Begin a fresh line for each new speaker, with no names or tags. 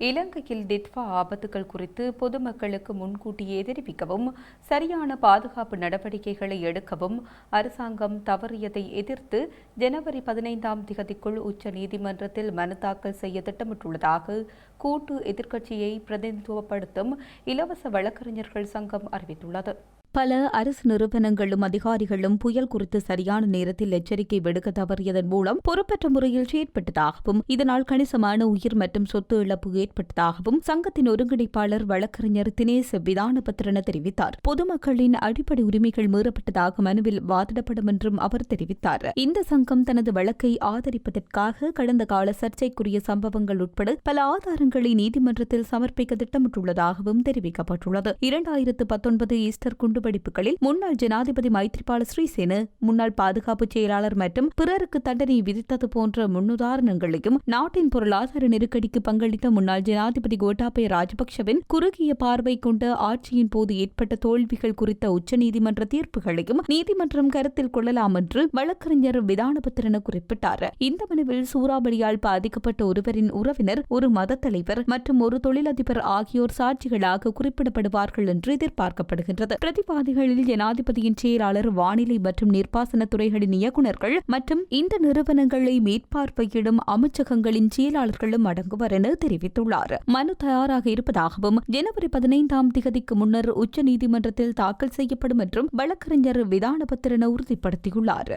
இலங்கையில் டிட்வா ஆபத்துகள் குறித்து பொதுமக்களுக்கு முன்கூட்டியே தெரிவிக்கவும் சரியான பாதுகாப்பு நடவடிக்கைகளை எடுக்கவும் அரசாங்கம் தவறியதை எதிர்த்து ஜனவரி பதினைந்தாம் திகதிக்குள் உச்ச நீதிமன்றத்தில் மனு தாக்கல் செய்ய திட்டமிட்டுள்ளதாக கூட்டு எதிர்க்கட்சியை பிரதிநிதித்துவப்படுத்தும் இலவச வழக்கறிஞர்கள் சங்கம் அறிவித்துள்ளது. பல அரசு நிறுவனங்களும் அதிகாரிகளும் புயல் குறித்து சரியான நேரத்தில் எச்சரிக்கை விடுக்க தவறியதன் மூலம் பொறுப்பற்ற முறையில் செயற்பட்டதாகவும் இதனால் கணிசமான உயிர் மற்றும் சொத்து இழப்பு ஏற்பட்டதாகவும் சங்கத்தின் ஒருங்கிணைப்பாளர் வழக்கறிஞர் தினேச விதானபத்திரன தெரிவித்தார். பொதுமக்களின் அடிப்படை உரிமைகள் மீறப்பட்டதாக மனுவில் வாதிடப்படும் என்றும் அவர் தெரிவித்தார். இந்த சங்கம் தனது வழக்கை ஆதரிப்பதற்காக கடந்த கால சர்ச்சைக்குரிய சம்பவங்கள் உட்பட பல ஆதாரங்களை நீதிமன்றத்தில் சமர்ப்பிக்க திட்டமிட்டுள்ளதாகவும் தெரிவிக்கப்பட்டுள்ளது. இரண்டாயிரத்து பத்தொன்பது ஈஸ்டர் குண்டுவெடிப்புகளில் முன்னாள் ஜனாதிபதி மைத்ரிபால ஸ்ரீசேன முன்னாள் பாதுகாப்பு செயலாளர் மற்றும் பிறருக்கு தண்டனை விதித்தது போன்ற முன்னுதாரணங்களையும் நாட்டின் பொருளாதார நெருக்கடிக்கு பங்களித்த முன்னாள் ஜனாதிபதி கோட்டாபய ராஜபக்சவின் குறுகிய பார்வை கொண்ட ஆட்சியின் போது ஏற்பட்ட தோல்விகள் குறித்த உச்சநீதிமன்ற தீர்ப்புகளையும் நீதிமன்றம் கருத்தில் கொள்ளலாம் என்று வழக்கறிஞர் விதானபத்திரன குறிப்பிட்டார். இந்த மனுவில் சூறாவளியால் பாதிக்கப்பட்ட ஒருவரின் உறவினர் ஒரு மத தலைவர் மற்றும் ஒரு தொழிலதிபர் ஆகியோர் சாட்சிகளாக குறிப்பிடப்படுவார்கள் என்று எதிர்பார்க்கப்படுகின்றது. பிரதிவாதிகளில் ஜனாதிபதியின் செயலாளர் வானிலை மற்றும் நீர்ப்பாசன துறைகளின் இயக்குநர்கள் மற்றும் இந்த நிறுவனங்களை மேற்பார்வையிடும் அமைச்சகங்களின் செயலாளர்களும் அடங்குவர் என தெரிவித்துள்ளார் மனு தயாராக இருப்பதாகவும் ஜனவரி பதினைந்தாம் திகதிக்கு முன்னர் உச்சநீதிமன்றத்தில் தாக்கல் செய்யப்படும் என்றும் வழக்கறிஞர் விதானபத்திரன உறுதிப்படுத்தியுள்ளார்.